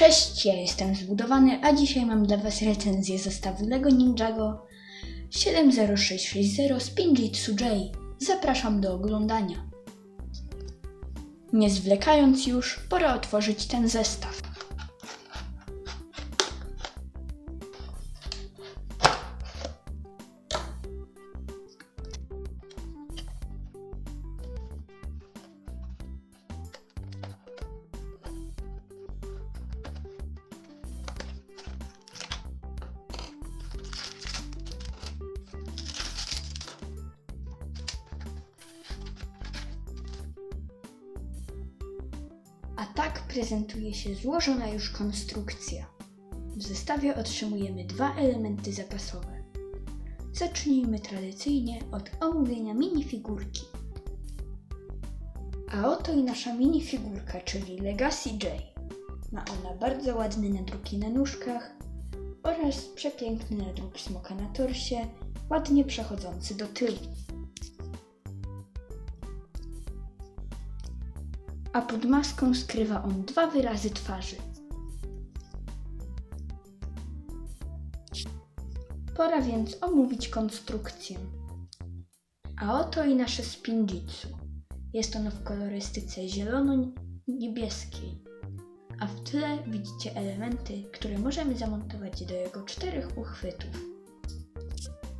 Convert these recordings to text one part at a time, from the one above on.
Cześć, ja jestem zbudowany, a dzisiaj mam dla Was recenzję zestawu LEGO Ninjago 70660 Spinjitsu J. Zapraszam do oglądania. Nie zwlekając już, pora otworzyć ten zestaw. A tak prezentuje się złożona już konstrukcja. W zestawie otrzymujemy dwa elementy zapasowe. Zacznijmy tradycyjnie od omówienia minifigurki. A oto i nasza minifigurka, czyli Legacy J. Ma ona bardzo ładne nadruki na nóżkach oraz przepiękny nadruk smoka na torsie, ładnie przechodzący do tyłu. A pod maską skrywa on dwa wyrazy twarzy. Pora więc omówić konstrukcję. A oto i nasze spinjitsu. Jest ono w kolorystyce zielono-niebieskiej, a w tle widzicie elementy, które możemy zamontować do jego czterech uchwytów.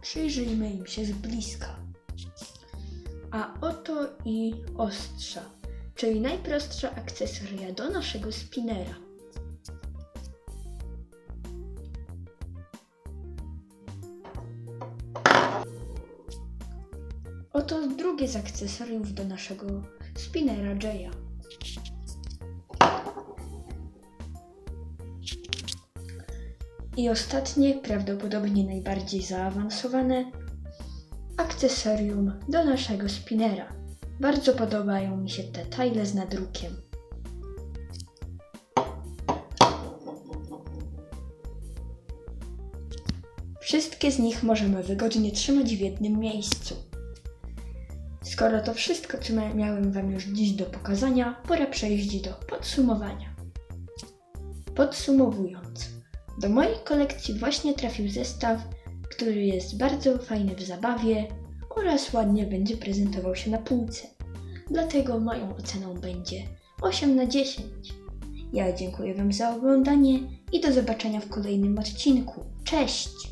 Przyjrzyjmy im się z bliska. A oto i ostrza czyli najprostsza akcesoria do naszego spinera. Oto drugie z akcesoriów do naszego spinera Jaya. I ostatnie, prawdopodobnie najbardziej zaawansowane, akcesorium do naszego spinera. Bardzo podobają mi się te tile z nadrukiem. Wszystkie z nich możemy wygodnie trzymać w jednym miejscu. Skoro to wszystko, co mia- miałem Wam już dziś do pokazania, pora przejść do podsumowania. Podsumowując, do mojej kolekcji właśnie trafił zestaw, który jest bardzo fajny w zabawie oraz ładnie będzie prezentował się na półce. Dlatego moją oceną będzie 8 na 10. Ja dziękuję Wam za oglądanie i do zobaczenia w kolejnym odcinku. Cześć!